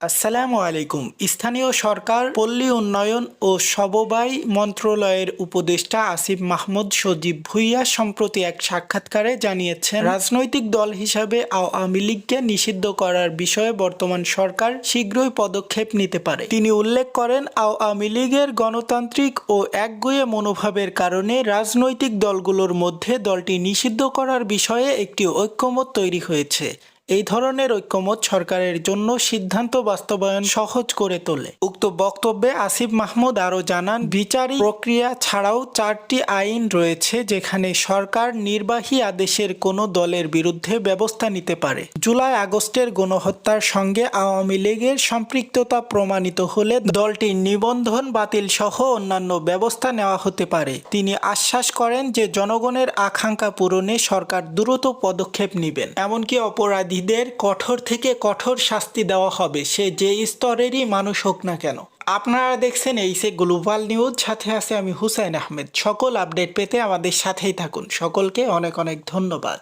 আসসালামু আলাইকুম। স্থানীয় সরকার, পল্লী উন্নয়ন ও সববাই মন্ত্রণালয়ের উপদেষ্টা আসিফ মাহমুদ সজীব ভুইয়া সম্প্রতি এক সাক্ষাৎকারে জানিয়েছেন, রাজনৈতিক দল হিসাবে আওয়ামী লীগকে নিষিদ্ধ করার বিষয়ে বর্তমান সরকার শীঘ্রই পদক্ষেপ নিতে পারে। তিনি উল্লেখ করেন, আওয়ামী লীগের গণতান্ত্রিক ও একগুয়ে মনোভাবের কারণে রাজনৈতিক দলগুলোর মধ্যে দলটি নিষিদ্ধ করার বিষয়ে একটি ঐক্যমত তৈরি হয়েছে। এই ধরনের ঐক্যমত সরকারের জন্য সিদ্ধান্ত বাস্তবায়ন সহজ করে তোলে। উক্ত বক্তব্যে আসিফ মাহমুদ আরও জানান বিচারিক প্রক্রিয়া ছাড়াও চারটি আইন রয়েছে যেখানে সরকার নির্বাহী আদেশের কোনো দলের বিরুদ্ধে ব্যবস্থা নিতে পারে। জুলাই আগস্টের গণহত্যার সঙ্গে আওয়ামী লীগের সম্পৃক্ততা প্রমাণিত হলে দলটির নিবন্ধন বাতিল সহ অন্যান্য ব্যবস্থা নেওয়া হতে পারে। তিনি আশ্বাস করেন যে জনগণের আকাঙ্ক্ষা পূরণে সরকার দ্রুত পদক্ষেপ নেবেন। এমনকি অপরাধীদের কঠোর থেকে কঠোর শাস্তি দেওয়া হবে, সে যে স্তরেরই মানুষ হোক না কেন। আপনারা দেখছেন এই সে গ্লোবাল নিউজ, সাথে আছে আমি হুসাইন আহমেদ। সকল আপডেট পেতে আমাদের সাথেই থাকুন। সকলকে অনেক অনেক ধন্যবাদ।